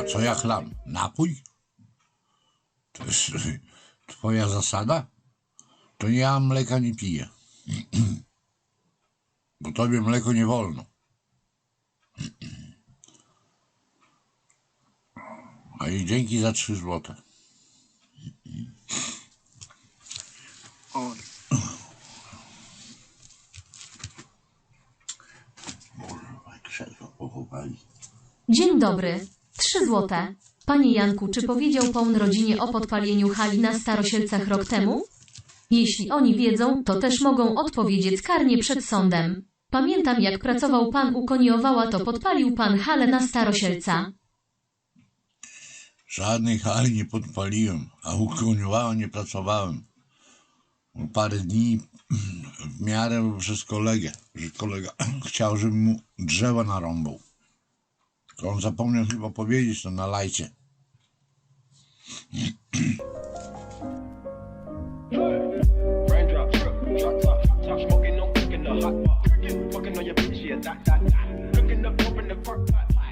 A co ja chlam? Napój? To jest twoja zasada? To ja mleka nie piję. Bo tobie mleko nie wolno. A i dzięki za trzy złote. Dzień dobry. Trzy złote. Panie Janku, czy powiedział pan rodzinie o podpaleniu hali na Starosielcach rok temu? Jeśli oni wiedzą, to też mogą odpowiedzieć karnie przed sądem. Pamiętam jak pracował pan u Koniowała, to podpalił pan halę na Starosielca. Żadnej hali nie podpaliłem, a u Koniowała nie pracowałem. Parę dni w miarę przez kolegę, że kolega chciał, żebym mu drzewa narąbał. On zapomniał chyba powiedzieć to na lajcie. Cooking up.